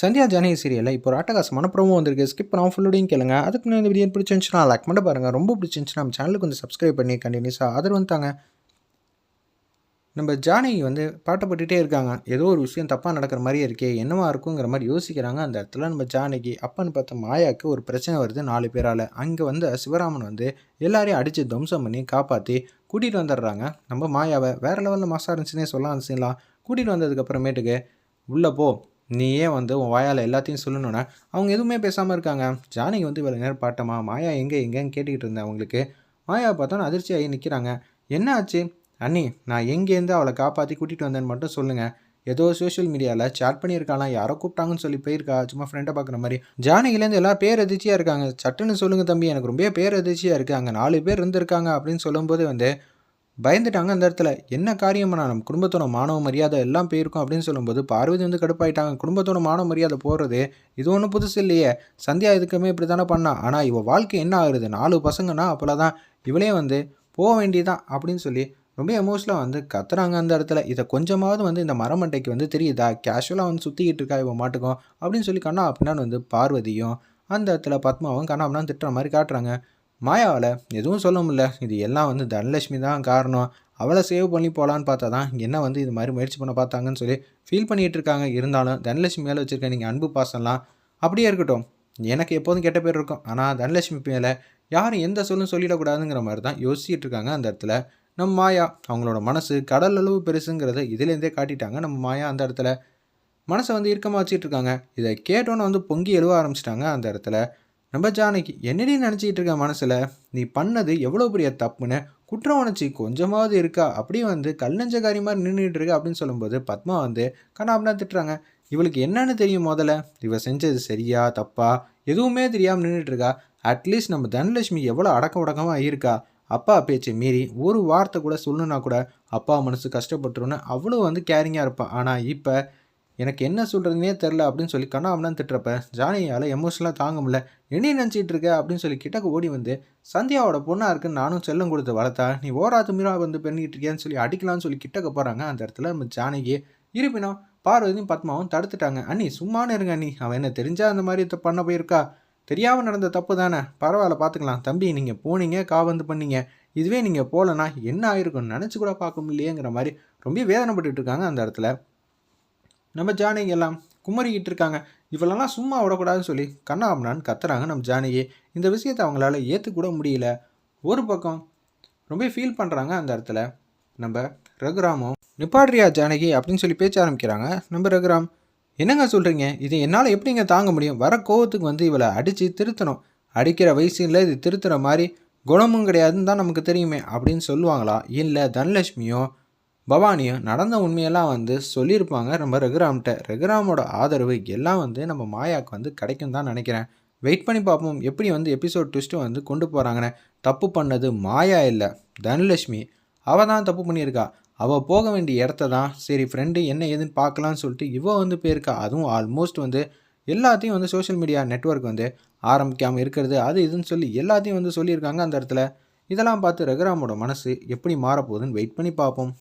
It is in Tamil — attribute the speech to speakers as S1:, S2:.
S1: சந்தியா ஜானகி சீரியலில் இப்போ ஒரு அட்டகாசமான ப்ரோமோ வந்திருக்கு. ஸ்கிப் பண்ணாமல் ஃபுல்லோடையும் கேளுங்க. அதுக்கு முன்னாடி இந்த வீடியோ பிடிச்சிருந்துச்சுன்னா லைக் பண்ண பாருங்கள் ரொம்ப பிடிச்சிருந்துச்சுன்னா நம்ம சேனலுக்கு வந்து சப்ஸ்கிரைப் பண்ணி கண்டினியூஸாக ஆதரவு வந்துட்டாங்க நம்ம ஜானகி வந்து பாட்டப்பட்டுகிட்டே இருக்காங்க. ஏதோ ஒரு விஷயம் தப்பாக நடக்கிற மாதிரியே இருக்கே என்னவா இருக்குங்கிற மாதிரி யோசிக்கிறாங்க. அந்த இடத்துல நம்ம ஜானகி அப்பன்னு பார்த்த மாயாவுக்கு ஒரு பிரச்சனை வருது நாலு பேரால். அங்கே வந்து சிவராமன் வந்து எல்லாரையும் அடித்து துவம்சம் பண்ணி காப்பாற்றி கூட்டிகிட்டு வந்துடுறாங்க. நம்ம மாயாவை வேறு லெவலில் மாசாக இருந்துச்சுன்னே சொல்லலாம் செய்யலாம் கூட்டிகிட்டு வந்ததுக்கப்புறமேட்டுக்கு உள்ளே போ. நீயே வந்து உன் வாயால் எல்லாத்தையும் சொல்லணுன்னா அவங்க எதுவுமே பேசாமல் இருக்காங்க. ஜானகி வந்து இவ்வளோ நேரம் பாட்டமா மாயா எங்கே எங்கேன்னு கேட்டுக்கிட்டு இருந்தேன் அவங்களுக்கு. மாயாவை பார்த்தோன்னா அதிர்ச்சி ஆகி நிற்கிறாங்க என்ன ஆச்சு? அண்ணி நான் எங்கேருந்து அவளை காப்பாற்றி கூட்டிகிட்டு வந்தேன்னு மட்டும் சொல்லுங்கள் ஏதோ சோஷியல் மீடியாவில் சேட் பண்ணியிருக்காளாம். யாரோ கூப்பிட்டாங்கன்னு சொல்லி போயிருக்கா. சும்மா ஃப்ரெண்டை பார்க்குற மாதிரி. ஜானகிலேருந்து எல்லாம் பேர் அதிர்ச்சியாக இருக்காங்க. சட்டுன்னு சொல்லுங்கள் தம்பி எனக்கு ரொம்ப பேர் அதிர்ச்சியாக இருக்குது அங்கே நாலு பேர் இருந்திருக்காங்க அப்படின்னு சொல்லும்போது வந்து பயந்துட்டாங்க அந்த இடத்துல. என்ன காரியம்னா நம்ம குடும்பத்தோட மாணவ மரியாதை எல்லாம் போயிருக்கும் அப்படின்னு சொல்லும்போது பார்வதி வந்து கடுப்பாயிட்டாங்க. குடும்பத்தோட மாணவ மரியாதை போகிறது இது ஒன்றும் புதுசு இல்லையே. சந்தியா இதுக்குமே இப்படி தானே பண்ணா? ஆனால் இவள் வாழ்க்கை என்ன ஆகுது? நாலு பசங்கன்னா அப்போல தான் இவளே வந்து போக வேண்டியதான் அப்படின்னு சொல்லி ரொம்ப எமோஷனலாக வந்து கத்துறாங்க அந்த இடத்துல. இதை கொஞ்சமாவது வந்து இந்த மரமண்டைக்கு வந்து தெரியுதா? கேஷுவலாக வந்து சுற்றிக்கிட்டு இருக்கா இவன் மாட்டுக்கும்? அப்படின்னு சொல்லி கண்ணா அப்படின்னா வந்து பார்வதியும் அந்த இடத்துல பத்மாவும் கண்ணா அப்படின்னா திட்டுற மாதிரி காட்டுறாங்க. மாயாவில் எதுவும் சொல்ல முடியல. இது எல்லாம் வந்து தனலட்சுமி தான் காரணம். அவளை சேவ் பண்ணி போகலான்னு பார்த்தா தான் என்ன வந்து இது மாதிரி முயற்சி பண்ண பார்த்தாங்கன்னு சொல்லி ஃபீல் பண்ணிகிட்டு இருக்காங்க. இருந்தாலும் தனலட்சுமி மேலே வச்சுருக்க நீங்கள் அன்பு பாசம்லாம் அப்படியே இருக்கட்டும். எனக்கு எப்போதும் கெட்ட பேர் இருக்கும். ஆனால் தனலட்சுமி மேலே யாரும் எந்த சொல்லும் சொல்லிடக்கூடாதுங்கிற மாதிரி தான் யோசிச்சுட்டு இருக்காங்க அந்த இடத்துல. நம்ம மாயா அவங்களோட மனசு கடல் அளவு பெருசுங்கிறத இதுலேருந்தே காட்டிட்டாங்க நம்ம மாயா அந்த இடத்துல. மனசை வந்து இறுக்கமாக வச்சுட்டு இருக்காங்க. இதை கேட்டோன்னு வந்து பொங்கி எழுவ ஆரம்பிச்சிட்டாங்க அந்த இடத்துல. நம்ம ஜானகி என்னடி நினச்சிக்கிட்டு இருக்க மனசில்? நீ பண்ணது எவ்வளோ பெரிய தப்புன்னு குற்ற உணர்ச்சி கொஞ்சமாவது இருக்கா? அப்படியே வந்து கல்லஞ்சக்காரி மாதிரி நின்றுட்டு இருக்கா அப்படின்னு சொல்லும்போது பத்மா வந்து கண்ணாப்னா திட்டுறாங்க. இவளுக்கு என்னன்னு தெரியும் முதல்ல? இவ செஞ்சது சரியா தப்பா? எதுவுமே தெரியாமல் நின்றுட்டு இருக்கா? அட்லீஸ்ட் நம்ம தனலட்சுமி எவ்வளோ அடக்க உடக்கமாக இருக்கா? அப்பா பேச்சை மீறி ஒரு வார்த்தை கூட சொல்லணுன்னா கூட அப்பா மனசு கஷ்டப்பட்டுருன்னு அவ்வளோ வந்து கேரிங்காக இருப்பான் ஆனால் இப்போ எனக்கு என்ன சொல்கிறதுனே தெரில அப்படின்னு சொல்லி கண்ணாமலாம் திட்டுறப்ப ஜானியால் எமோஷனலாக தாங்க முடியல. என்ன நினச்சிட்டு இருக்க? அப்படின்னு சொல்லி கிட்டக்கு ஓடி வந்து சந்தியாவோட பொண்ணாக இருக்குன்னு நானும் செல்லம் கொடுத்து வளர்த்தா நீ ஓராத்து மீறா வந்து பண்ணிக்கிட்டு இருக்கியான்னு சொல்லி அடிக்கலாம்னு சொல்லி கிட்டக்க போகிறாங்க அந்த இடத்துல நம்ம ஜானகி. இருப்பினும் பார்வதியும் பத்மாவும் தடுத்துட்டாங்க. அண்ணி சும்மானு இருங்க அண்ணி. அவன் என்ன தெரிஞ்சால் அந்த மாதிரி பண்ண போயிருக்கா? தெரியாமல் நடந்த தப்பு தானே. பரவாயில்ல பார்த்துக்கலாம் தம்பி நீங்கள் போனீங்க காவந்து பண்ணீங்க. இதுவே நீங்கள் போகலன்னா என்ன ஆயிருக்கும்னு நினச்சி கூட பார்க்க முடியலையேங்கிற மாதிரி ரொம்ப வேதனைப்பட்டு இருக்காங்க அந்த இடத்துல. நம்ம ஜானகி எல்லாம் குமரிக்கிட்டு இருக்காங்க. இவளெல்லாம் சும்மா விடக்கூடாதுன்னு சொல்லி கண்ணாமனான்னு கத்துறாங்க நம்ம ஜானகி இந்த விஷயத்தை அவங்களால ஏற்றுக்கூட முடியல. ஒரு பக்கம் ரொம்ப ஃபீல் பண்ணுறாங்க அந்த இடத்துல. நம்ம ரகுராமும் நிப்பாட்ரியா ஜானகி? அப்படின்னு சொல்லி பேச்ச ஆரம்பிக்கிறாங்க. நம்ம ரகுராம் என்னங்க சொல்கிறீங்க இது என்னால் எப்படிங்க தாங்க முடியும்? வர கோவத்துக்கு வந்து இவளை அடித்து திருத்தணும். அடிக்கிற வயசில் இது திருத்துற மாதிரி குணமும் கிடையாதுன்னு தான் நமக்கு தெரியுமே அப்படின்னு சொல்லுவாங்களா? இல்லை தனலட்சுமியும் பவானியும் நடந்த உண்மையெல்லாம் வந்து சொல்லியிருப்பாங்க. நம்ம ரகுராம்கிட்ட. ரகுராமோட ஆதரவு எல்லாம் வந்து நம்ம மாயாவுக்கு வந்து கிடைக்கும் தான் நினைக்கிறேன். வெயிட் பண்ணி பார்ப்போம். எப்படி வந்து எபிசோட் ட்விஸ்ட்டு வந்து கொண்டு போகிறாங்கன்னு தப்பு பண்ணது மாயா இல்லை தனலட்சுமி. அவள் தான் தப்பு பண்ணியிருக்கா. அவள் போக வேண்டிய இடத்த தான். சரி ஃப்ரெண்டு என்ன ஏதுன்னு பார்க்கலான்னு சொல்லிட்டு இவள் வந்து போயிருக்கா. அதுவும் ஆல்மோஸ்ட் வந்து எல்லாத்தையும் வந்து சோஷியல் மீடியா நெட்ஒர்க் வந்து ஆரம்பிக்காமல் இருக்கிறது. அது இதுன்னு சொல்லி எல்லாத்தையும் வந்து சொல்லியிருக்காங்க அந்த இடத்துல. இதெல்லாம் பார்த்து ரகுராமோட மனசு எப்படி மாறப்போகுதுன்னு வெயிட் பண்ணி பார்ப்போம்.